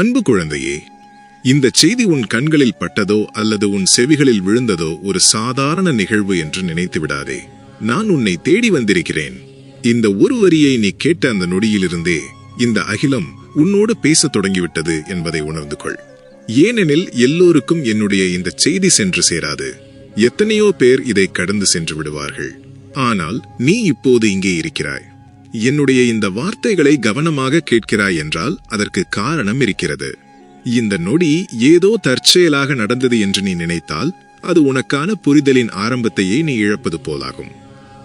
அன்பு குழந்தையே இந்த செய்தி உன் கண்களில் பட்டதோ அல்லது உன் செவிகளில் விழுந்ததோ ஒரு சாதாரண நிகழ்வு என்று நினைத்து விடாதே. நான் உன்னை தேடி வந்திருக்கிறேன். இந்த ஒரு வரியை நீ கேட்ட அந்த நொடியிலிருந்தே இந்த அகிலம் உன்னோடு பேசத் தொடங்கிவிட்டது என்பதை உணர்ந்து கொள். ஏனெனில் எல்லோருக்கும் என்னுடைய இந்த செய்தி சென்று சேராது. எத்தனையோ பேர் இதை கடந்து சென்று விடுவார்கள். ஆனால் நீ இப்போது இங்கே இருக்கிறாய். என்னுடைய இந்த வார்த்தைகளை கவனமாக கேட்கிறாய் என்றால் அதற்கு காரணம் இருக்கிறது. இந்த நொடி ஏதோ தற்செயலாக நடந்தது என்று நீ நினைத்தால் அது உனக்கான புரிதலின் ஆரம்பத்தையே நீ இழப்பது போலாகும்.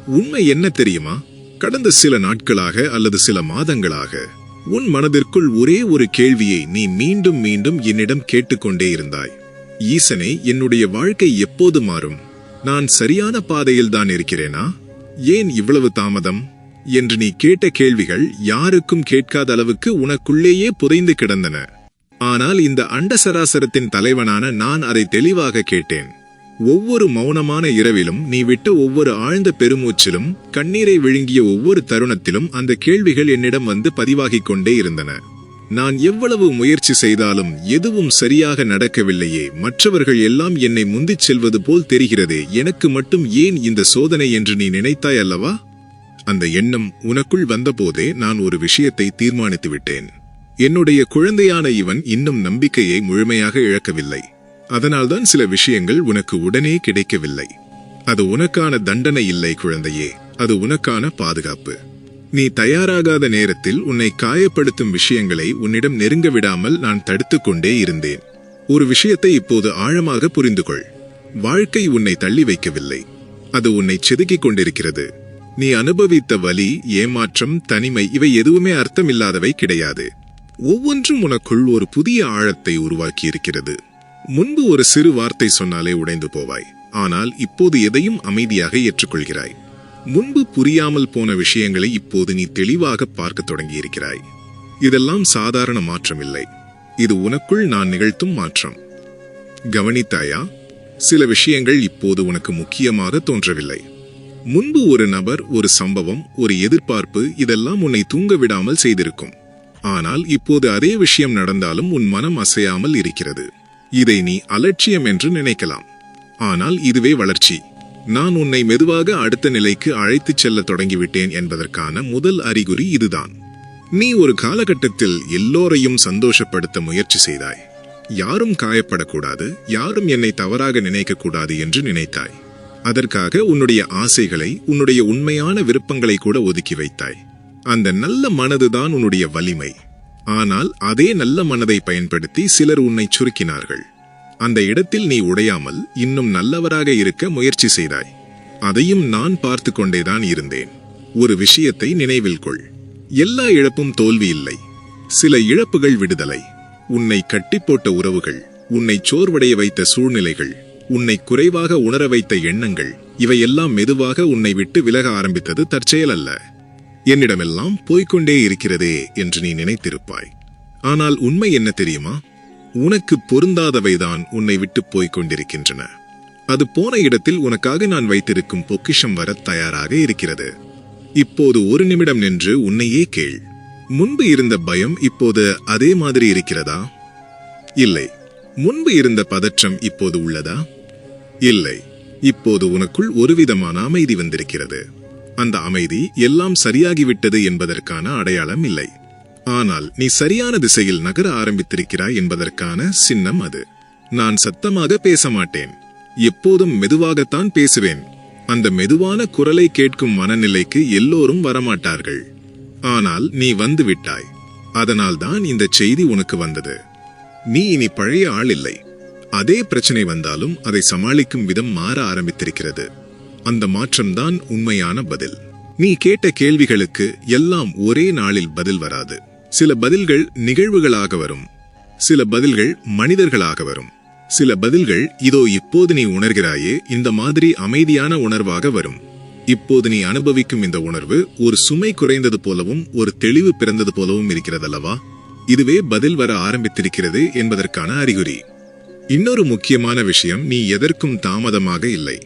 உண்மை என்ன தெரியுமா? கடந்த சில நாட்களாக அல்லது சில மாதங்களாக உன் மனதிற்குள் ஒரே ஒரு கேள்வியை நீ மீண்டும் மீண்டும் என்னிடம் கேட்டுக்கொண்டே இருந்தாய். ஈசனே என்னுடைய வாழ்க்கை எப்போது மாறும்? நான் சரியான பாதையில் தான் இருக்கிறேனா? ஏன் இவ்வளவு தாமதம்? என்று நீ கேட்ட கேள்விகள் யாருக்கும் கேட்காத அளவுக்கு உனக்குள்ளேயே புதைந்து கிடந்தன. ஆனால் இந்த அண்ட சராசரத்தின் தலைவனான நான் அதை தெளிவாக கேட்டேன். ஒவ்வொரு மௌனமான இரவிலும் நீ விட்ட ஒவ்வொரு ஆழ்ந்த பெருமூச்சிலும் கண்ணீரை விழுங்கிய ஒவ்வொரு தருணத்திலும் அந்த கேள்விகள் என்னிடம் வந்து பதிவாகிக் கொண்டே இருந்தன. நான் எவ்வளவு முயற்சி செய்தாலும் எதுவும் சரியாக நடக்கவில்லையே மற்றவர்கள் எல்லாம் என்னை முந்திச் செல்வது போல் தெரிகிறதே எனக்கு மட்டும் ஏன் இந்த சோதனை என்று நீ நினைத்தாய் அல்லவா? அந்த எண்ணம் உனக்குள் வந்தபோதே நான் ஒரு விஷயத்தை தீர்மானித்து விட்டேன் என்னுடைய குழந்தையான இவன் இன்னும் நம்பிக்கையை முழுமையாக இழக்கவில்லை. அதனால்தான் சில விஷயங்கள் உனக்கு உடனே கிடைக்கவில்லை. அது உனக்கான தண்டனை இல்லை குழந்தையே. அது உனக்கான பாதுகாப்பு. நீ தயாராகாத நேரத்தில் உன்னை காயப்படுத்தும் விஷயங்களை உன்னிடம் நெருங்க விடாமல் நான் தடுத்துக்கொண்டே இருந்தேன். ஒரு விஷயத்தை இப்போது ஆழமாக புரிந்து கொள் வாழ்க்கை உன்னை தள்ளி வைக்கவில்லை. அது உன்னை செதுக்கிக் கொண்டிருக்கிறது. நீ அனுபவித்த வலி ஏமாற்றம் தனிமை இவை எதுவுமே அர்த்தமில்லாதவை கிடையாது. ஒவ்வொன்றும் உனக்குள் ஒரு புதிய ஆழத்தை உருவாக்கி இருக்கிறது முன்பு ஒரு சிறு வார்த்தை சொன்னாலே உடைந்து போவாய். ஆனால் இப்போது எதையும் அமைதியாக ஏற்றுக்கொள்கிறாய். முன்பு புரியாமல் போன விஷயங்களை இப்போது நீ தெளிவாக பார்க்க தொடங்கியிருக்கிறாய். இதெல்லாம் சாதாரண மாற்றம் இல்லை இது உனக்குள் நான் நிகழ்த்தும் மாற்றம். கவனித்தாயா? சில விஷயங்கள் இப்போது உனக்கு முக்கியமாக தோன்றவில்லை. முன்பு ஒரு நபர் ஒரு சம்பவம் ஒரு எதிர்பார்ப்பு இதெல்லாம் உன்னை தூங்க விடாமல் செய்திருக்கும். ஆனால் இப்போது அதே விஷயம் நடந்தாலும் உன் மனம் அசையாமல் இருக்கிறது. இதை நீ அலட்சியம் என்று நினைக்கலாம். ஆனால் இதுவே வளர்ச்சி. நான் உன்னை மெதுவாக அடுத்த நிலைக்கு அழைத்துச் செல்ல தொடங்கிவிட்டேன் என்பதற்கான முதல் அறிகுறி இதுதான். நீ ஒரு காலகட்டத்தில் எல்லோரையும் சந்தோஷப்படுத்த முயற்சி செய்தாய். யாரும் காயப்படக்கூடாது யாரும் என்னை தவறாக நினைக்கக்கூடாது என்று நினைத்தாய். அதற்காக உன்னுடைய ஆசைகளை உன்னுடைய உண்மையான விருப்பங்களை கூட ஒதுக்கி வைத்தாய். அந்த நல்ல மனதுதான் உன்னுடைய வலிமை. ஆனால் அதே நல்ல மனதை பயன்படுத்தி சிலர் உன்னை சுருக்கினார்கள். அந்த இடத்தில் நீ உடையாமல் இன்னும் நல்லவராக இருக்க முயற்சி செய்தாய். அதையும் நான் பார்த்து கொண்டேதான் இருந்தேன். ஒரு விஷயத்தை நினைவில் கொள். எல்லா இழப்பும் தோல்வி இல்லை. சில இழப்புகள் விடுதலை. உன்னை கட்டிப்போட்ட உறவுகள் உன்னை சோர்வடைய வைத்த சூழ்நிலைகள் உன்னை குறைவாக உணர வைத்த எண்ணங்கள் இவையெல்லாம் மெதுவாக உன்னை விட்டு விலக ஆரம்பித்தது தற்செயல் அல்ல. என்னிடமெல்லாம் போய்க்கொண்டே இருக்கிறதே என்று நீ நினைத்திருப்பாய். ஆனால் உண்மை என்ன தெரியுமா? உனக்கு பொருந்தாதவைதான் உன்னை விட்டு போய்க் கொண்டிருக்கின்றன அது போன இடத்தில் உனக்காக நான் வைத்திருக்கும் பொக்கிஷம் வர தயாராக இருக்கிறது. இப்போது ஒரு நிமிடம் நின்று உன்னையே கேள். முன்பு இருந்த பயம் இப்போது அதே மாதிரி இருக்கிறதா? இல்லை. முன்பு இருந்த பதற்றம் இப்போது உள்ளதா? இல்லை. இப்போது உனக்குள் ஒருவிதமான அமைதி வந்திருக்கிறது. அந்த அமைதி எல்லாம் சரியாகிவிட்டது என்பதற்கான அடையாளம் இல்லை. ஆனால் நீ சரியான திசையில் நகர ஆரம்பித்திருக்கிறாய் என்பதற்கான சின்னம் அது. நான் சத்தமாக பேச மாட்டேன். எப்போதும் மெதுவாகத்தான் பேசுவேன். அந்த மெதுவான குரலை கேட்கும் மனநிலைக்கு எல்லோரும் வரமாட்டார்கள். ஆனால் நீ வந்து விட்டாய் அதனால்தான் இந்த செய்தி உனக்கு வந்தது. நீ இனி பழைய ஆள் இல்லை. அதே பிரச்சனை வந்தாலும் அதை சமாளிக்கும் விதம் மாற ஆரம்பித்திருக்கிறது. அந்த மாற்றம்தான் உண்மையான பதில். நீ கேட்ட கேள்விகளுக்கு எல்லாம் ஒரே நாளில் பதில் வராது. சில பதில்கள் நிகழ்வுகளாக வரும். சில பதில்கள் மனிதர்களாக வரும். சில பதில்கள் இதோ இப்போது நீ உணர்கிறாயே இந்த மாதிரி அமைதியான உணர்வாக வரும். இப்போது நீ அனுபவிக்கும் இந்த உணர்வு ஒரு சுமை குறைந்தது போலவும் ஒரு தெளிவு பிறந்தது போலவும் இருக்கிறதல்லவா? இதுவே பதில் வர ஆரம்பித்திருக்கிறது என்பதற்கான அறிகுறி. இன்னொரு முக்கியமான விஷயம் நீ எதற்கும் தாமதமாக இல்லை.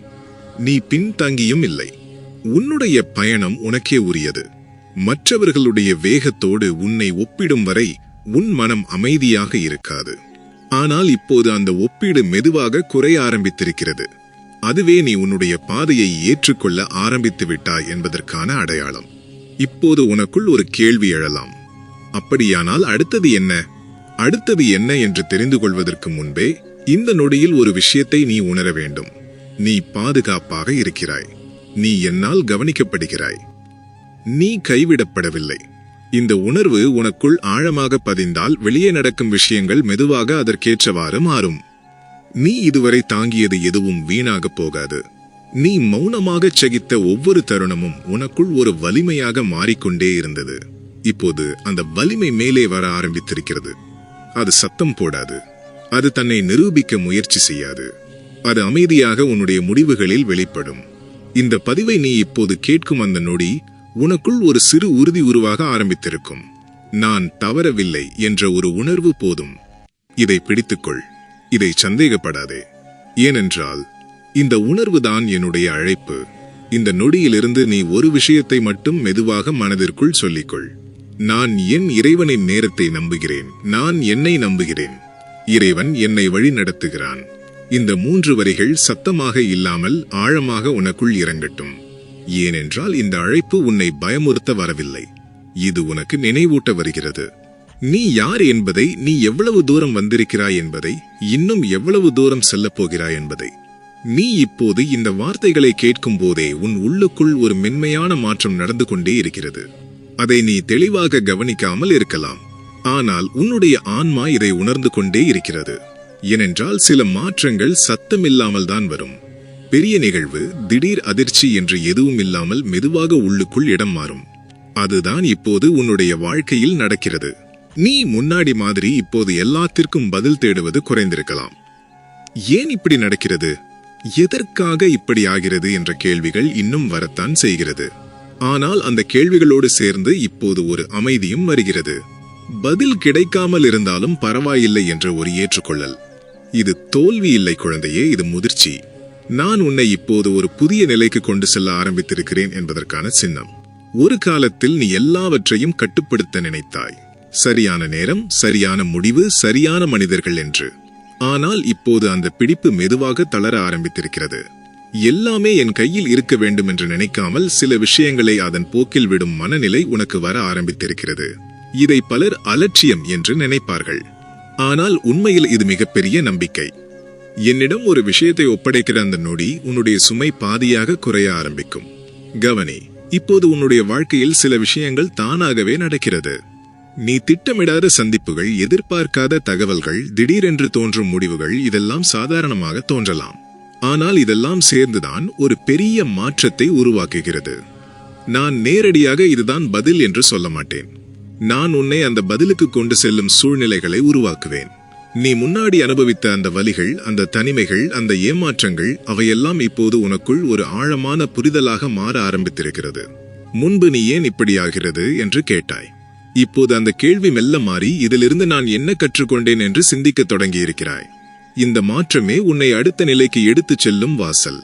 நீ பின்தங்கியும் இல்லை. உன்னுடைய பயணம் உனக்கே உரியது. மற்றவர்களுடைய வேகத்தோடு உன்னை ஒப்பிடும் வரை உன் மனம் அமைதியாக இருக்காது. ஆனால் இப்போது அந்த ஒப்பீடு மெதுவாக குறைய ஆரம்பித்திருக்கிறது. அதுவே நீ உன்னுடைய பாதையை ஏற்றுக்கொள்ள ஆரம்பித்து விட்டாய் என்பதற்கான அடையாளம். இப்போது உனக்குள் ஒரு கேள்வி எழலாம். அப்படியானால் அடுத்தது என்ன? அடுத்தது என்ன என்று தெரிந்து கொள்வதற்கு முன்பே இந்த நொடியில் ஒரு விஷயத்தை நீ உணர வேண்டும். நீ பாதுகாப்பாக இருக்கிறாய். நீ என்னால் கவனிக்கப்படுகிறாய். நீ கைவிடப்படவில்லை. இந்த உணர்வு உனக்குள் ஆழமாக பதிந்தால் வெளியே நடக்கும் விஷயங்கள் மெதுவாக அதற்கேற்றவாறு மாறும். நீ இதுவரை தாங்கியது எதுவும் வீணாகப் போகாது. நீ மௌனமாகச் சகித்த ஒவ்வொரு தருணமும் உனக்குள் ஒரு வலிமையாக மாறிக்கொண்டே இருந்தது. இப்போது அந்த வலிமை மேலே வர ஆரம்பித்திருக்கிறது. அது சத்தம் போடாது. அது தன்னை நிரூபிக்க முயற்சி செய்யாது. அது அமைதியாக உன்னுடைய முடிவுகளில் வெளிப்படும். இந்த பதிவை நீ இப்போது கேட்கும் அந்த நொடி உனக்குள் ஒரு சிறு உறுதி உருவாக ஆரம்பித்திருக்கும். நான் தவறவில்லை என்ற ஒரு உணர்வு போதும். இதை பிடித்துக்கொள். இதை சந்தேகப்படாதே. ஏனென்றால் இந்த உணர்வுதான் என்னுடைய அழைப்பு. இந்த நொடியிலிருந்து நீ ஒரு விஷயத்தை மட்டும் மெதுவாக மனதிற்குள் சொல்லிக்கொள். நான் என் இறைவனின் நேரத்தை நம்புகிறேன். நான் என்னை நம்புகிறேன். இறைவன் என்னை வழி நடத்துகிறான் இந்த மூன்று வரிகள் சத்தமாக இல்லாமல் ஆழமாக உனக்குள் இறங்கட்டும். ஏனென்றால் இந்த அழைப்பு உன்னை பயமுறுத்த வரவில்லை. இது உனக்கு நினைவூட்ட வருகிறது. நீ யார் என்பதை நீ எவ்வளவு தூரம் வந்திருக்கிறாய் என்பதை இன்னும் எவ்வளவு தூரம் செல்லப் போகிறாய் என்பதை. நீ இப்போது இந்த வார்த்தைகளை கேட்கும் போதே உன் உள்ளுக்குள் ஒரு மென்மையான மாற்றம் நடந்து கொண்டே இருக்கிறது. அதை நீ தெளிவாக கவனிக்காமல் இருக்கலாம். ஆனால் உன்னுடைய ஆன்மா இதை உணர்ந்து கொண்டே இருக்கிறது. ஏனென்றால் சில மாற்றங்கள் சத்தமில்லாமல் தான் வரும். பெரிய நிகழ்வு திடீர் அதிர்ச்சி என்று எதுவும் இல்லாமல் மெதுவாக உள்ளுக்குள் இடம் மாறும். அதுதான் இப்போது உன்னுடைய வாழ்க்கையில் நடக்கிறது. நீ முன்னாடி மாதிரி இப்போது எல்லாத்திற்கும் பதில் தேடுவது குறைந்திருக்கலாம். ஏன் இப்படி நடக்கிறது? எதற்காக இப்படி ஆகிறது என்ற கேள்விகள் இன்னும் வரத்தான் செய்கிறது. ஆனால் அந்த கேள்விகளோடு சேர்ந்து இப்போது ஒரு அமைதியும் வருகிறது. பதில் கிடைக்காமல் இருந்தாலும் பரவாயில்லை என்ற ஒரு ஏற்றுக்கொள்ளல். இது தோல்வி இல்லை குழந்தையே இது முதிர்ச்சி. நான் உன்னை இப்போது ஒரு புதிய நிலைக்கு கொண்டு செல்ல ஆரம்பித்திருக்கிறேன் என்பதற்கான சின்னம். ஒரு காலத்தில் நீ எல்லாவற்றையும் கட்டுப்படுத்த நினைத்தாய். சரியான நேரம் சரியான முடிவு சரியான மனிதர்கள் என்று. ஆனால் இப்போது அந்த பிடிப்பு மெதுவாக தளர ஆரம்பித்திருக்கிறது. எல்லாமே என் கையில் இருக்க வேண்டும் என்று நினைக்காமல் சில விஷயங்களை அதன் போக்கில் விடும் மனநிலை உனக்கு வர ஆரம்பித்திருக்கிறது. இதை பலர் அலட்சியம் என்று நினைப்பார்கள். ஆனால் உண்மையில் இது மிகப்பெரிய நம்பிக்கை. என்னிடம் ஒரு விஷயத்தை ஒப்படைக்கிற அந்த நொடி உன்னுடைய சுமை பாதியாக குறைய ஆரம்பிக்கும். கவனி இப்போது உன்னுடைய வாழ்க்கையில் சில விஷயங்கள் தானாகவே நடக்கிறது. நீ திட்டமிடாத சந்திப்புகள் எதிர்பார்க்காத தகவல்கள் திடீரென்று தோன்றும் முடிவுகள் இதெல்லாம் சாதாரணமாக தோன்றலாம். ஆனால் இதெல்லாம் சேர்ந்துதான் ஒரு பெரிய மாற்றத்தை உருவாக்குகிறது. நான் நேரடியாக இதுதான் பதில் என்று சொல்ல மாட்டேன். நான் உன்னை அந்த பதிலுக்கு கொண்டு செல்லும் சூழ்நிலைகளை உருவாக்குவேன். நீ முன்னாடி அனுபவித்த அந்த வலிகள் அந்த தனிமைகள் அந்த ஏமாற்றங்கள் அவையெல்லாம் இப்போது உனக்குள் ஒரு ஆழமான புரிதலாக மாற ஆரம்பித்திருக்கிறது. முன்பு நீ ஏன் இப்படி ஆகிறது என்று கேட்டாய். இப்போது அந்த கேள்வி மெல்ல மாறி இதிலிருந்து நான் என்ன கற்றுக்கொண்டேன் என்று சிந்திக்கத் தொடங்கியிருக்கிறாய். இந்த மாற்றமே உன்னை அடுத்த நிலைக்கு எடுத்துச் செல்லும் வாசல்.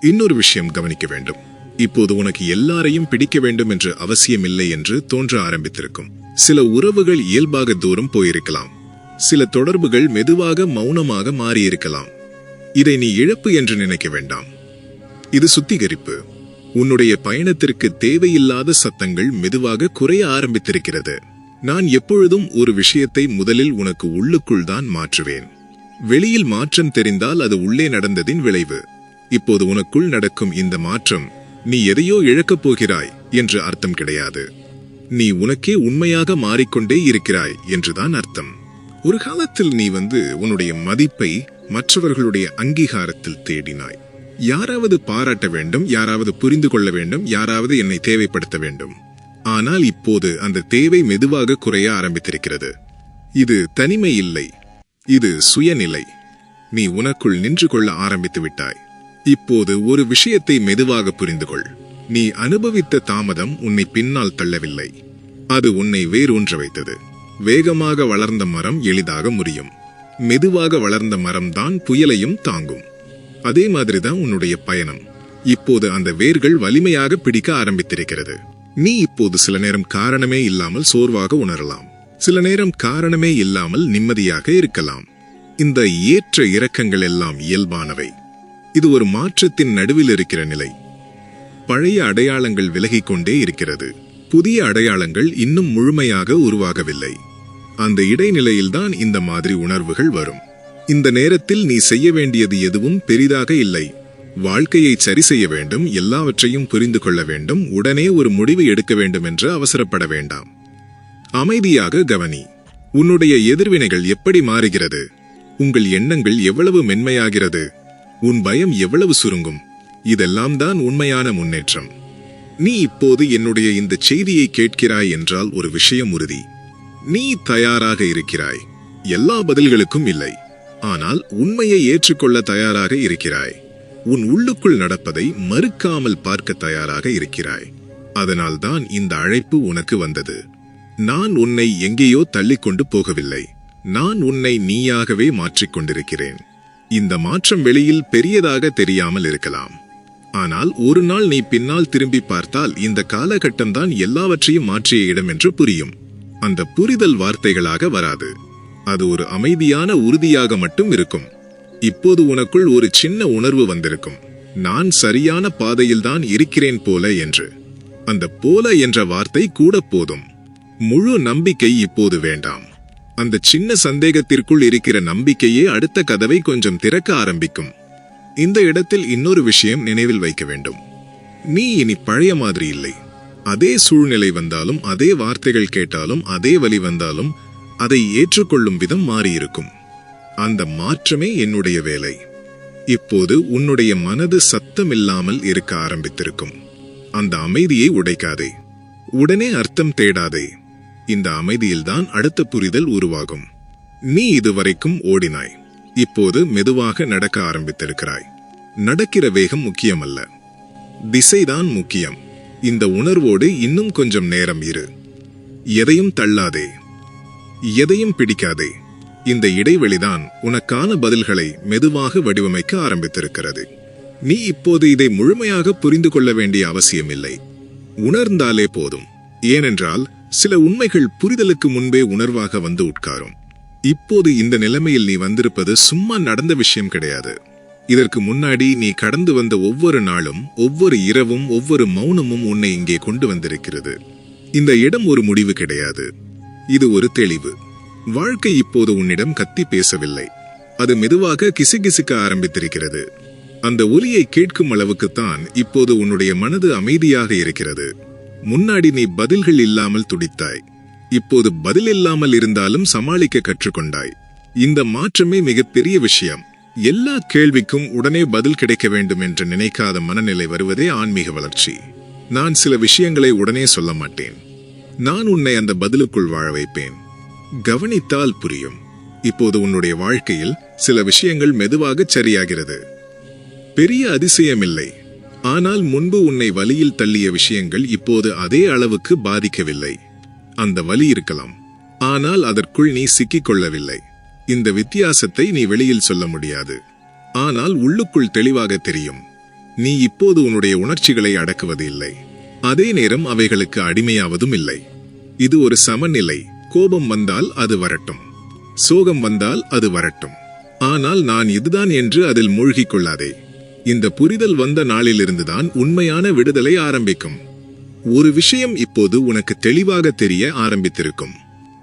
இன்னொரு விஷயம் கவனிக்க வேண்டும். இப்போது உனக்கு எல்லாரையும் பிடிக்க வேண்டும் என்று அவசியமில்லை என்று தோன்ற ஆரம்பித்திருக்கும். சில உறவுகள் இயல்பாக தூரம் போயிருக்கலாம். சில தொடர்புகள் மெதுவாக மௌனமாக மாறியிருக்கலாம். இதை நீ இழப்பு என்று நினைக்க வேண்டாம். இது சுத்திகரிப்பு. உன்னுடைய பயணத்திற்கு தேவையில்லாத சத்தங்கள் மெதுவாக குறைய ஆரம்பித்திருக்கிறது. நான் எப்பொழுதும் ஒரு விஷயத்தை முதலில் உனக்கு உள்ளுக்குள் தான் மாற்றுவேன். வெளியில் மாற்றம் தெரிந்தால் அது உள்ளே நடந்ததின் விளைவு. இப்போது உனக்குள் நடக்கும் இந்த மாற்றம் நீ எதையோ இழக்கப் போகிறாய் என்று அர்த்தம் கிடையாது. நீ உனக்கே உண்மையாக மாறிக்கொண்டே இருக்கிறாய் என்றுதான் அர்த்தம். ஒரு காலத்தில் நீ வந்து உன்னுடைய மதிப்பை மற்றவர்களுடைய அங்கீகாரத்தில் தேடினாய். யாராவது பாராட்ட வேண்டும் யாராவது புரிந்து கொள்ள வேண்டும் யாராவது என்னை தேவைப்படுத்த வேண்டும். ஆனால் இப்போது அந்த தேவை மெதுவாக குறைய ஆரம்பித்திருக்கிறது. இது தனிமை இல்லை இது சுயநிலை. நீ உனக்குள் நின்று கொள்ள ஆரம்பித்து விட்டாய். இப்போது ஒரு விஷயத்தை மெதுவாக புரிந்து கொள் நீ அனுபவித்த தாமதம் உன்னை பின்னால் தள்ளவில்லை. அது உன்னை வேரூன்ற வைத்தது. வேகமாக வளர்ந்த மரம் எளிதாக முறியும். மெதுவாக வளர்ந்த மரம்தான் புயலையும் தாங்கும். அதே மாதிரிதான் உன்னுடைய பயணம். இப்போது அந்த வேர்கள் வலிமையாக பிடிக்க ஆரம்பித்திருக்கிறது. நீ இப்போது சில நேரம் காரணமே இல்லாமல் சோர்வாக உணரலாம். சில நேரம் காரணமே இல்லாமல் நிம்மதியாக இருக்கலாம். இந்த ஏற்ற இறக்கங்கள் எல்லாம் இயல்பானவை. இது ஒரு மாற்றத்தின் நடுவில் இருக்கிற நிலை. பழைய அடையாளங்கள் விலகிக் கொண்டே இருக்கிறது. புதிய அடையாளங்கள் இன்னும் முழுமையாக உருவாகவில்லை. அந்த இடைநிலையில்தான் இந்த மாதிரி உணர்வுகள் வரும். இந்த நேரத்தில் நீ செய்ய வேண்டியது எதுவும் பெரிதாக இல்லை. வாழ்க்கையை சரி செய்ய வேண்டும் எல்லாவற்றையும் புரிந்து கொள்ள வேண்டும் உடனே ஒரு முடிவு எடுக்க வேண்டும் என்று அவசரப்பட வேண்டாம். அமைதியாக கவனி. உன்னுடைய எதிர்வினைகள் எப்படி மாறுகிறது? உங்கள் எண்ணங்கள் எவ்வளவு மென்மையாகிறது? உன் பயம் எவ்வளவு சுருங்கும்? இதெல்லாம் தான் உண்மையான முன்னேற்றம். நீ இப்போது என்னுடைய இந்த செய்தியை கேட்கிறாய் என்றால் ஒரு விஷயம் உறுதி. நீ தயாராக இருக்கிறாய். எல்லா பதில்களுக்கும் இல்லை. ஆனால் உண்மையை ஏற்றுக்கொள்ள தயாராக இருக்கிறாய். உன் உள்ளுக்குள் நடப்பதை மறுக்காமல் பார்க்க தயாராக இருக்கிறாய். அதனால்தான் இந்த அழைப்பு உனக்கு வந்தது. நான் உன்னை எங்கேயோ தள்ளிக்கொண்டு போகவில்லை. நான் உன்னை நீயாகவே மாற்றிக்கொண்டிருக்கிறேன். இந்த மாற்றம் வெளியில் பெரியதாக தெரியாமல் இருக்கலாம். ஆனால் ஒரு நாள் நீ பின்னால் திரும்பி பார்த்தால் இந்த காலகட்டம்தான் எல்லாவற்றையும் மாற்றிய இடம் என்று புரியும். அந்த புரிதல் வார்த்தைகளாக வராது. அது ஒரு அமைதியான உறுதியாக மட்டும் இருக்கும். இப்போது உனக்குள் ஒரு சின்ன உணர்வு வந்திருக்கும். நான் சரியான பாதையில்தான் இருக்கிறேன் போல என்று. அந்த போல என்ற வார்த்தை கூட போதும். முழு நம்பிக்கை இப்போது வேண்டாம். அந்த சின்ன சந்தேகத்திற்குள் இருக்கிற நம்பிக்கையே அடுத்த கதவை கொஞ்சம் திறக்க ஆரம்பிக்கும். இந்த இடத்தில் இன்னொரு விஷயம் நினைவில் வைக்க வேண்டும். நீ இனி பழைய மாதிரி இல்லை. அதே சூழ்நிலை வந்தாலும் அதே வார்த்தைகள் கேட்டாலும் அதே வழி வந்தாலும் அதை ஏற்றுக்கொள்ளும் விதம் மாறியிருக்கும். அந்த மாற்றமே என்னுடைய வேலை. இப்போது உன்னுடைய மனது சத்தமில்லாமல் இருக்க ஆரம்பித்திருக்கும். அந்த அமைதியை உடைக்காதே. உடனே அர்த்தம் தேடாதே. இந்த அமைதியில்தான் அடுத்த புரிதல் உருவாகும். நீ இதுவரைக்கும் ஓடினாய். இப்போது மெதுவாக நடக்க ஆரம்பித்திருக்கிறாய். நடக்கிற வேகம் முக்கியமல்ல. திசைதான் முக்கியம். இந்த உணர்வோடு இன்னும் கொஞ்சம் நேரம் இரு. எதையும் தள்ளாதே. எதையும் பிடிக்காதே. இந்த இடைவெளிதான் உனக்கான பதில்களை மெதுவாக வடிவமைக்க ஆரம்பித்திருக்கிறது. நீ இப்போது இதை முழுமையாக புரிந்து கொள்ள வேண்டிய அவசியமில்லை. உணர்ந்தாலே போதும். ஏனென்றால் சில உண்மைகள் புரிதலுக்கு முன்பே உணர்வாக வந்து உட்காரும். இப்போது இந்த நிலைமையில் நீ வந்திருப்பது சும்மா நடந்த விஷயம் கிடையாது. இதற்கு முன்னாடி நீ கடந்து வந்த ஒவ்வொரு நாளும் ஒவ்வொரு இரவும் ஒவ்வொரு மௌனமும் உன்னை இங்கே கொண்டு வந்திருக்கிறது. இந்த இடம் ஒரு முடிவு கிடையாது. இது ஒரு தெளிவு. வாழ்க்கை இப்போது உன்னிடம் கத்தி பேசவில்லை. அது மெதுவாக கிசுகிசுக்க ஆரம்பித்திருக்கிறது. அந்த ஒலியை கேட்கும் அளவுக்குத்தான் இப்போது உன்னுடைய மனது அமைதியாக இருக்கிறது. முன்னாடி நீ பதில்கள் இல்லாமல் துடித்தாய். இப்போது பதில் இல்லாமல் இருந்தாலும் சமாளிக்க கற்றுக்கொண்டாய். இந்த மாற்றமே மிகப்பெரிய விஷயம். எல்லா கேள்விக்கும் உடனே பதில் கிடைக்க வேண்டும் என்று நினைக்காத மனநிலை வருவதே ஆன்மீக வளர்ச்சி. நான் சில விஷயங்களை உடனே சொல்ல மாட்டேன். நான் உன்னை அந்த பதிலுக்குள் வாழ வைப்பேன். கவனித்தால் புரியும். இப்போது உன்னுடைய வாழ்க்கையில் சில விஷயங்கள் மெதுவாக சரியாகிறது. பெரிய அதிசயமில்லை. ஆனால் முன்பு உன்னை வலியில் தள்ளிய விஷயங்கள் இப்போது அதே அளவுக்கு பாதிக்கவில்லை. அந்த வலி இருக்கலாம். ஆனால் அதற்குள் நீ சிக்கிக் கொள்ளவில்லை. இந்த வித்தியாசத்தை நீ வெளியில் சொல்ல முடியாது. ஆனால் உள்ளுக்குள் தெளிவாக தெரியும். நீ இப்போது உன்னுடைய உணர்ச்சிகளை அடக்குவது இல்லை. அதே நேரம் அவைகளுக்கு அடிமையாவதும் இல்லை. இது ஒரு சமநிலை. கோபம் வந்தால் அது வரட்டும். சோகம் வந்தால் அது வரட்டும். ஆனால் நான் இதுதான் என்று அதில் மூழ்கிக் கொள்ளாதே. இந்த புரிதல் வந்த நாளிலிருந்துதான் உண்மையான விடுதலை ஆரம்பிக்கும். ஒரு விஷயம் இப்போது உனக்கு தெளிவாக தெரிய ஆரம்பித்திருக்கும்.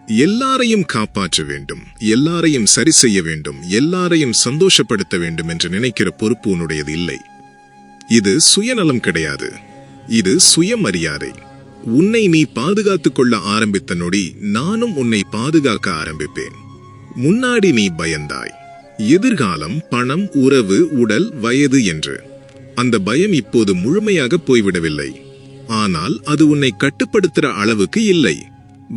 எல்லாரையும் காப்பாற்ற வேண்டும் எல்லாரையும் சரி செய்ய வேண்டும் எல்லாரையும் சந்தோஷப்படுத்த வேண்டும் என்று நினைக்கிற பொறுப்பு உன்னுடையது இல்லை. இது சுயநலம் கிடையாது. இது சுயமரியாதை. உன்னை நீ பாதுகாத்துக் கொள்ள ஆரம்பித்த நொடி நானும் உன்னை பாதுகாக்க ஆரம்பிப்பேன். முன்னாடி நீ பயந்தாய். எதிர்காலம் பணம் உறவு உடல் வயது என்று. அந்த பயம் இப்போது முழுமையாக போய்விடவில்லை. ஆனால் அது உன்னை கட்டுப்படுத்துற அளவுக்கு இல்லை.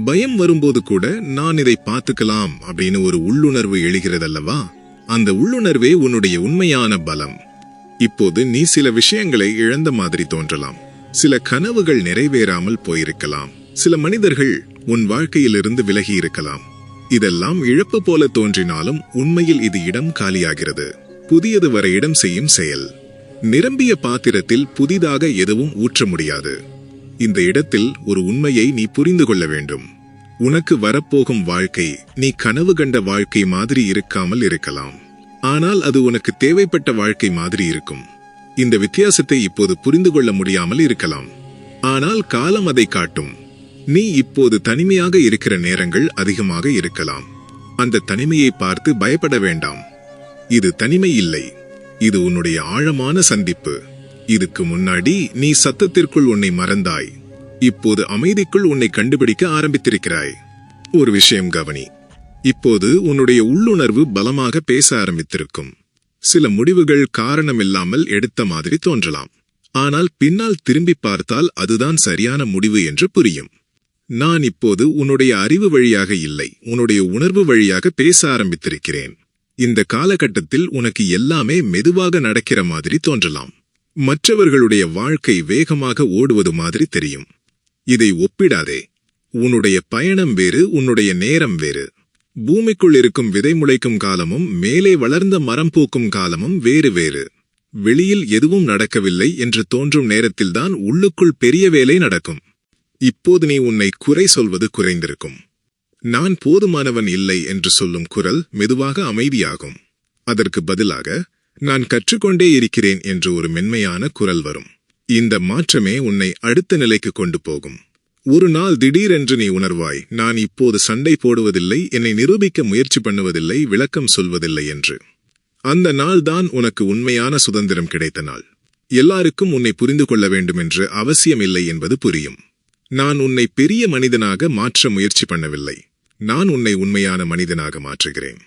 பயம் வரும்போது கூட நான் இதை பார்த்துக்கலாம் அப்படின்னு ஒரு உள்ளுணர்வு எழுகிறதல்லவா? அந்த உள்ளுணர்வே உன்னுடைய உண்மையான பலம். இப்போது நீ சில விஷயங்களை இழந்த மாதிரி தோன்றலாம். சில கனவுகள் நிறைவேறாமல் போயிருக்கலாம். சில மனிதர்கள் உன் வாழ்க்கையிலிருந்து விலகி இருக்கலாம். இதெல்லாம் இழப்பு போல தோன்றினாலும் உண்மையில் இது இடம் காலியாகிறது. புதியது வர இடம் செய்யும் செயல். நிரம்பிய பாத்திரத்தில் புதிதாக எதுவும் ஊற்ற முடியாது. இந்த இடத்தில் ஒரு உண்மையை நீ புரிந்து கொள்ள வேண்டும். உனக்கு வரப்போகும் வாழ்க்கை நீ கனவு கண்ட வாழ்க்கை மாதிரி இருக்காமல் இருக்கலாம். ஆனால் அது உனக்கு தேவைப்பட்ட வாழ்க்கை மாதிரி இருக்கும். இந்த வித்தியாசத்தை இப்போது புரிந்து கொள்ள முடியாமல் இருக்கலாம். ஆனால் காலம் அதை காட்டும். நீ இப்போது தனிமையாக இருக்கிற நேரங்கள் அதிகமாக இருக்கலாம். அந்த தனிமையை பார்த்து பயப்பட வேண்டாம். இது தனிமை இல்லை. இது உன்னுடைய ஆழமான சந்திப்பு. இதுக்கு முன்னாடி நீ சத்தத்திற்குள் உன்னை மறந்தாய். இப்போது அமைதிக்குள் உன்னை கண்டுபிடிக்க ஆரம்பித்திருக்கிறாய். ஒரு விஷயம் கவனி. இப்போது உன்னுடைய உள்ளுணர்வு பலமாக பேச ஆரம்பித்திருக்கும். சில முடிவுகள் காரணமில்லாமல் எடுத்த மாதிரி தோன்றலாம். ஆனால் பின்னால் திரும்பி பார்த்தால் அதுதான் சரியான முடிவு என்று புரியும். நான் இப்போது உன்னுடைய அறிவு வழியாக இல்லை. உன்னுடைய உணர்வு வழியாக பேச ஆரம்பித்திருக்கிறேன். இந்த காலகட்டத்தில் உனக்கு எல்லாமே மெதுவாக நடக்கிற மாதிரி தோன்றலாம். மற்றவர்களுடைய வாழ்க்கை வேகமாக ஓடுவது மாதிரி தெரியும். இதை ஒப்பிடாதே. உன்னுடைய பயணம் வேறு உன்னுடைய நேரம் வேறு. பூமிக்குள் இருக்கும் விதை முளைக்கும் காலமும் மேலே வளர்ந்த மரம் பூக்கும் காலமும் வேறு வேறு. வெளியில் எதுவும் நடக்கவில்லை என்று தோன்றும் நேரத்தில்தான் உள்ளுக்குள் பெரிய வேலை நடக்கும். இப்போது நீ உன்னை குறை சொல்வது குறைந்திருக்கும். நான் போதுமானவன் இல்லை என்று சொல்லும் குரல் மெதுவாக அமைதியாகும். அதற்கு பதிலாக நான் கற்றுக்கொண்டே இருக்கிறேன் என்று ஒரு மென்மையான குரல் வரும். இந்த மாற்றமே உன்னை அடுத்த நிலைக்கு கொண்டு போகும். ஒரு நாள் திடீரென்று நீ உணர்வாய் நான் இப்போது சண்டை போடுவதில்லை என்னை நிரூபிக்க முயற்சி பண்ணுவதில்லை விளக்கம் சொல்வதில்லை என்று. அந்த நாள்தான் உனக்கு உண்மையான சுதந்திரம் கிடைத்த நாள். எல்லாருக்கும் உன்னை புரிந்து கொள்ள வேண்டுமென்று அவசியமில்லை என்பது புரியும். நான் உன்னை பெரிய மனிதனாக மாற்ற முயற்சி பண்ணவில்லை. நான் உன்னை உண்மையான மனிதனாக மாற்றுகிறேன்.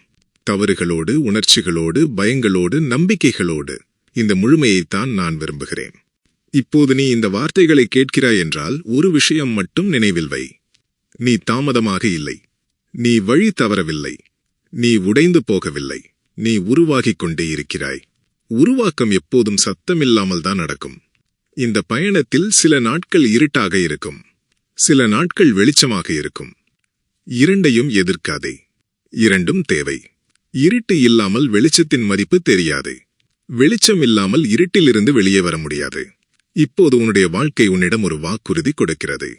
தவறுகளோடு உணர்ச்சிகளோடு பயங்களோடு நம்பிக்கைகளோடு இந்த முழுமையைத்தான் நான் விரும்புகிறேன். இப்போது நீ இந்த வார்த்தைகளை கேட்கிறாய் என்றால் ஒரு விஷயம் மட்டும் நினைவில் வை. நீ தாமதமாக இல்லை. நீ வழி தவறவில்லை. நீ உடைந்து போகவில்லை. நீ உருவாகிக் கொண்டே இருக்கிறாய். உருவாக்கம் எப்போதும் சத்தமில்லாமல் தான் நடக்கும். இந்த பயணத்தில் சில நாட்கள் இருட்டாக இருக்கும். சில நாட்கள் வெளிச்சமாக இருக்கும். இரண்டையும் எதிர்க்காதே. இரண்டும் தேவை. இருட்டு இல்லாமல் வெளிச்சத்தின் மதிப்பு தெரியாது. வெளிச்சம் இல்லாமல் இருட்டிலிருந்து வெளியே வர முடியாது. இப்போது உன்னுடைய வாழ்க்கை உன்னிடம் ஒரு வாக்குறுதி கொடுக்கிறது.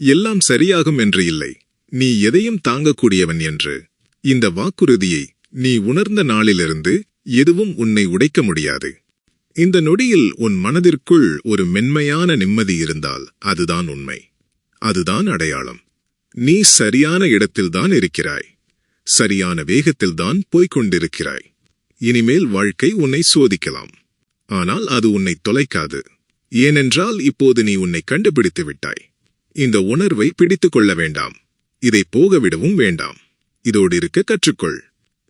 எல்லாம் சரியாகும் என்று இல்லை. நீ எதையும் தாங்கக்கூடியவன் என்று. இந்த வாக்குறுதியை நீ உணர்ந்த நாளிலிருந்து எதுவும் உன்னை உடைக்க முடியாது. இந்த நொடியில் உன் மனதிற்குள் ஒரு மென்மையான நிம்மதி இருந்தால் அதுதான் உண்மை. அதுதான் அடையாளம். நீ சரியான இடத்தில்தான் இருக்கிறாய். சரியான வேகத்தில்தான் போய்க் கொண்டிருக்கிறாய் இனிமேல் வாழ்க்கை உன்னை சோதிக்கலாம். ஆனால் அது உன்னை தொலைக்காது. ஏனென்றால் இப்போது நீ உன்னை கண்டுபிடித்து விட்டாய். இந்த உணர்வை பிடித்துக் கொள்ள வேண்டாம். இதை போகவிடவும் வேண்டாம். இதோடு இருக்க கற்றுக்கொள்.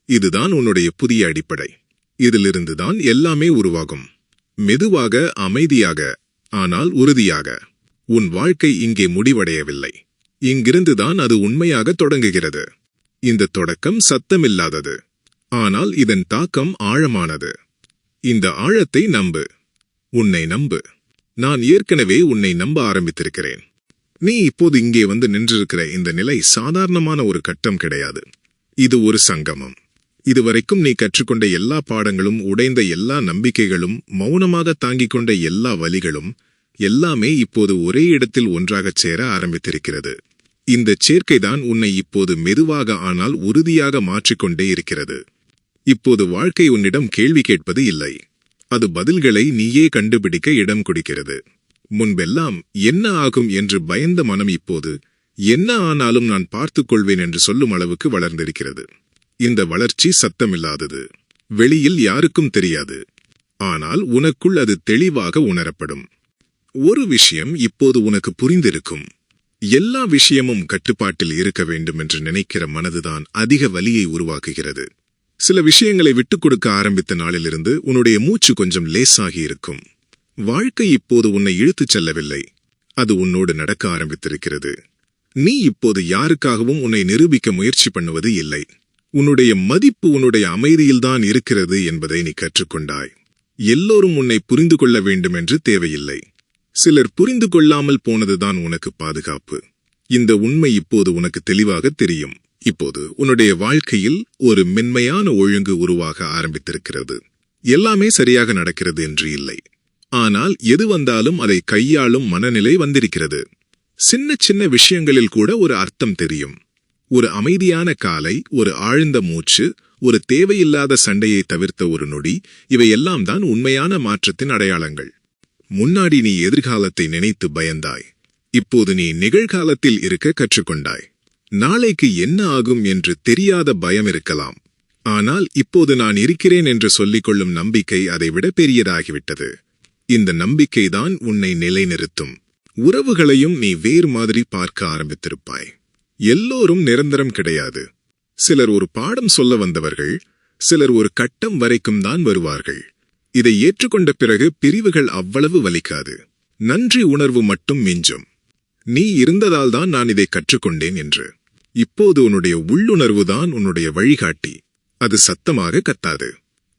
இதுதான் உன்னுடைய புதிய அடிப்படை. இதிலிருந்துதான் எல்லாமே உருவாகும். மெதுவாக அமைதியாக ஆனால் உறுதியாக. உன் வாழ்க்கை இங்கே முடிவடையவில்லை. இங்கிருந்துதான் அது உண்மையாக தொடங்குகிறது. இந்த தொடக்கம் சத்தமில்லாதது. ஆனால் இதன் தாக்கம் ஆழமானது. இந்த ஆழத்தை நம்பு. உன்னை நம்பு. நான் ஏற்கனவே உன்னை நம்ப ஆரம்பித்திருக்கிறேன். நீ இப்போது இங்கே வந்து நின்றிருக்கிற இந்த நிலை சாதாரணமான ஒரு கட்டம் கிடையாது. இது ஒரு சங்கமம். இதுவரைக்கும் நீ கற்றுக்கொண்ட எல்லா பாடங்களும் உடைந்த எல்லா நம்பிக்கைகளும் மௌனமாக தாங்கிக் கொண்ட எல்லா வலிகளும் எல்லாமே இப்போது ஒரே இடத்தில் ஒன்றாகச் சேர ஆரம்பித்திருக்கிறது. இந்த சேர்க்கைதான் உன்னை இப்போது மெதுவாக ஆனால் உறுதியாக மாற்றிக்கொண்டே இருக்கிறது. இப்போது வாழ்க்கை உன்னிடம் கேள்வி கேட்பது இல்லை. அது பதில்களை நீயே கண்டுபிடிக்க இடம் கொடுக்கிறது. முன்பெல்லாம் என்ன ஆகும் என்று பயந்த மனம் இப்போது என்ன ஆனாலும் நான் பார்த்துக் கொள்வேன் என்று சொல்லும் அளவுக்கு வளர்ந்திருக்கிறது. இந்த வளர்ச்சி சத்தமில்லாதது. வெளியில் யாருக்கும் தெரியாது. ஆனால் உனக்குள் அது தெளிவாக உணரப்படும். ஒரு விஷயம் இப்போது உனக்கு புரிந்திருக்கும். எல்லா விஷயமும் கட்டுப்பாட்டில் இருக்க வேண்டும் என்று நினைக்கிற மனதுதான் அதிக வலியை உருவாக்குகிறது. சில விஷயங்களை விட்டுக் கொடுக்க ஆரம்பித்த நாளிலிருந்து உன்னுடைய மூச்சு கொஞ்சம் லேசாகி இருக்கும். வாழ்க்கை இப்போது உன்னை இழுத்துச் செல்லவில்லை. அது உன்னோடு நடக்க ஆரம்பித்திருக்கிறது. நீ இப்போது யாருக்காகவும் உன்னை நிரூபிக்க முயற்சி பண்ணுவது இல்லை. உன்னுடைய மதிப்பு உன்னுடைய அமைதியில்தான் இருக்கிறது என்பதை நீ கற்றுக்கொண்டாய். எல்லோரும் உன்னை புரிந்து கொள்ள வேண்டும் என்று தேவையில்லை. சிலர் புரிந்து கொள்ளாமல் போனதுதான் உனக்கு பாதுகாப்பு. இந்த உண்மை இப்போது உனக்கு தெளிவாக தெரியும். இப்போது உன்னுடைய வாழ்க்கையில் ஒரு மென்மையான ஒழுங்கு உருவாக ஆரம்பித்திருக்கிறது. எல்லாமே சரியாக நடக்கிறது என்று இல்லை. ஆனால் எது வந்தாலும் அதை கையாளும் மனநிலை வந்திருக்கிறது. சின்ன சின்ன விஷயங்களில் கூட ஒரு அர்த்தம் தெரியும். ஒரு அமைதியான காலை ஒரு ஆழ்ந்த மூச்சு ஒரு தேவையில்லாத சண்டையை தவிர்த்த ஒரு நொடி இவையெல்லாம் தான் உண்மையான மாற்றத்தின் அடையாளங்கள். முன்னாடி நீ எதிர்காலத்தை நினைத்து பயந்தாய். இப்போது நீ நிகழ்காலத்தில் இருக்க கற்றுக்கொண்டாய். நாளைக்கு என்ன ஆகும் என்று தெரியாத பயம் இருக்கலாம். ஆனால் இப்போது நான் இருக்கிறேன் என்று சொல்லிக் கொள்ளும் நம்பிக்கை அதைவிட பெரியதாகிவிட்டது. இந்த நம்பிக்கைதான் உன்னை நிலைநிறுத்தும். உறவுகளையும் நீ வேறு மாதிரி பார்க்க ஆரம்பித்திருப்பாய். எல்லோரும் நிரந்தரம் கிடையாது. சிலர் ஒரு பாடம் சொல்ல வந்தவர்கள் சிலர் ஒரு கட்டம் வரைக்கும் தான் வருவார்கள். இதை ஏற்றுக்கொண்ட பிறகு பிரிவுகள் அவ்வளவு வலிக்காது. நன்றி உணர்வு மட்டும் மிஞ்சும். நீ இருந்ததால் தான் நான் இதை கற்றுக்கொண்டேன் என்று. இப்போது உன்னுடைய உள்ளுணர்வுதான் உன்னுடைய வழிகாட்டி. அது சத்தமாக கத்தாது.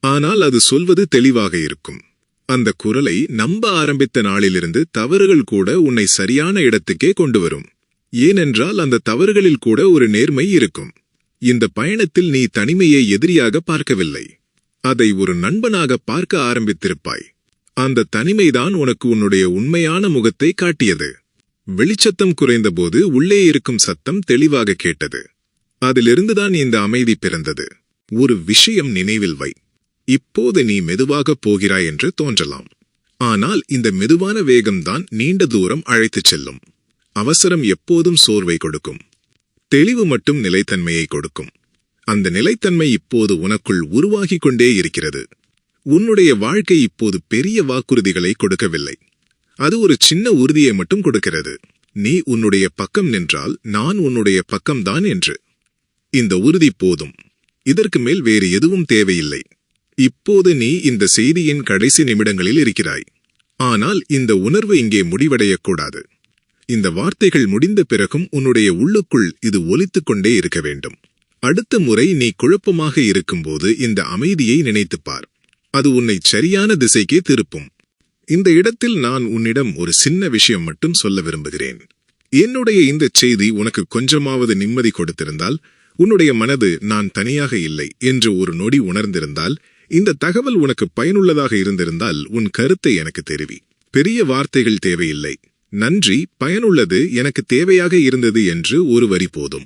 ஆனால் அது சொல்வது தெளிவாக இருக்கும். அந்த குரலை நம்ப ஆரம்பித்த நாளிலிருந்து தவறுகள் கூட உன்னை சரியான இடத்துக்கே கொண்டு வரும். ஏனென்றால் அந்த தவறுகளில் கூட ஒரு நேர்மை இருக்கும். இந்த பயணத்தில் நீ தனிமையை எதிரியாக பார்க்கவில்லை. அதை ஒரு நண்பனாக பார்க்க ஆரம்பித்திருப்பாய். அந்த தனிமைதான் உனக்கு உன்னுடைய உண்மையான முகத்தை காட்டியது. வெளிச்சத்தம் குறைந்தபோது உள்ளே இருக்கும் சத்தம் தெளிவாக கேட்டது. அதிலிருந்துதான் இந்த அமைதி பிறந்தது. ஒரு விஷயம் நினைவில் வை. இப்போது நீ மெதுவாக போகிறாய் என்று தோன்றலாம். ஆனால் இந்த மெதுவான வேகம்தான் நீண்ட தூரம் அழைத்துச் செல்லும். அவசரம் எப்போதும் சோர்வை கொடுக்கும். தெளிவு மட்டும் நிலைத்தன்மையை கொடுக்கும். அந்த நிலைத்தன்மை இப்போது உனக்குள் உருவாகிக் கொண்டே இருக்கிறது. உன்னுடைய வாழ்க்கை இப்போது பெரிய வாக்குறுதிகளை கொடுக்கவில்லை. அது ஒரு சின்ன உறுதியை மட்டும் கொடுக்கிறது. நீ உன்னுடைய பக்கம் நின்றால் நான் உன்னுடைய பக்கம்தான் என்று. இந்த உறுதி போதும். இதற்கு மேல் வேறு எதுவும் தேவையில்லை. இப்போது நீ இந்த செய்தியின் கடைசி நிமிடங்களில் இருக்கிறாய். ஆனால் இந்த உணர்வு இங்கே முடிவடையக்கூடாது. இந்த வார்த்தைகள் முடிந்த பிறகும் உன்னுடைய உள்ளுக்குள் இது ஒலித்துக்கொண்டே இருக்க வேண்டும். அடுத்த முறை நீ குழப்பமாக இருக்கும்போது இந்த அமைதியை நினைத்துப் பார் அது உன்னை சரியான திசைக்கே திருப்பும். இந்த இடத்தில் நான் உன்னிடம் ஒரு சின்ன விஷயம் மட்டும் சொல்ல விரும்புகிறேன். என்னுடைய இந்த செய்தி உனக்கு கொஞ்சமாவது நிம்மதி கொடுத்திருந்தால் உன்னுடைய மனது நான் தனியாக இல்லை என்று ஒரு நொடி உணர்ந்திருந்தால் இந்த தகவல் உனக்கு பயனுள்ளதாக இருந்திருந்தால் உன் கருத்தை எனக்கு தெரிவி. பெரிய வார்த்தைகள் தேவையில்லை. நன்றி பயனுள்ளது எனக்கு தேவையாக இருந்தது என்று ஒரு வரி போதும்.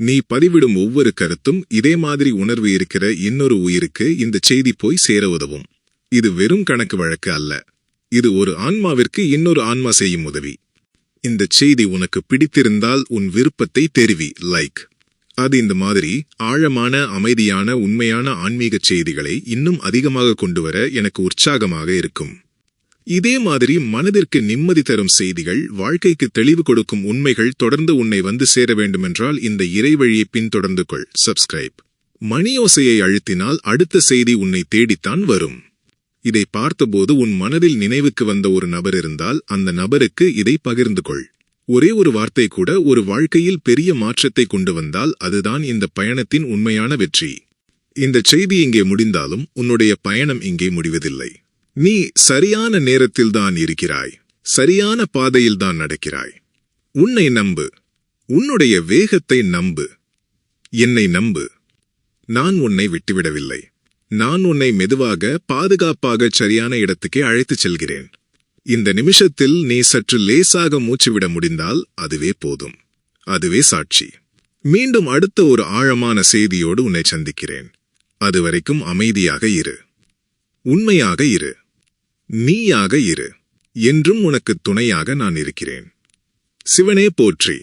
நீ பதிவிடும் ஒவ்வொரு கருத்தும் இதே மாதிரி உணர்வு இருக்கிற இன்னொரு உயிருக்கு இந்த செய்தி போய் சேர உதவும். இது வெறும் கணக்கு வழக்கு அல்ல. இது ஒரு ஆன்மாவிற்கு இன்னொரு ஆன்மா செய்யும் உதவி. இந்த செய்தி உனக்கு பிடித்திருந்தால் உன் விருப்பத்தை தெரிவி லைக் அது இந்த மாதிரி ஆழமான அமைதியான உண்மையான ஆன்மீக செய்திகளை இன்னும் அதிகமாக கொண்டு வர எனக்கு உற்சாகமாக இருக்கும். இதே மாதிரி மனதிற்கு நிம்மதி தரும் செய்திகள் வாழ்க்கைக்கு தெளிவு கொடுக்கும் உண்மைகள் தொடர்ந்து உன்னை வந்து சேர வேண்டுமென்றால் இந்த இறைவழியை பின்தொடர்ந்து கொள். சப்ஸ்கிரைப் மணியோசையை அழுத்தினால் அடுத்த செய்தி உன்னை தேடித்தான் வரும். இதை பார்த்தபோது உன் மனதில் நினைவுக்கு வந்த ஒரு நபர் இருந்தால் அந்த நபருக்கு இதை பகிர்ந்து கொள். ஒரே ஒரு வார்த்தை கூட ஒரு வாழ்க்கையில் பெரிய மாற்றத்தை கொண்டு வந்தால் அதுதான் இந்த பயணத்தின் உண்மையான வெற்றி. இந்த செய்தி இங்கே முடிந்தாலும் உன்னுடைய பயணம் இங்கே முடிவதில்லை. நீ சரியான நேரத்தில்தான் இருக்கிறாய். சரியான பாதையில்தான் நடக்கிறாய். உன்னை நம்பு. உன்னுடைய வேகத்தை நம்பு. என்னை நம்பு. நான் உன்னை விட்டுவிடவில்லை. நான் உன்னை மெதுவாக பாதுகாப்பாக சரியான இடத்துக்கே அழைத்துச் செல்கிறேன். இந்த நிமிஷத்தில் நீ சற்று லேசாக மூச்சுவிட முடிந்தால் அதுவே போதும். அதுவே சாட்சி. மீண்டும் அடுத்த ஒரு ஆழமான செய்தியோடு உன்னை சந்திக்கிறேன். அதுவரைக்கும் அமைதியாக இரு. உண்மையாக இரு. நீயாக இரு என்றும் உனக்கு துணையாக நான் இருக்கிறேன். சிவனே போற்றி.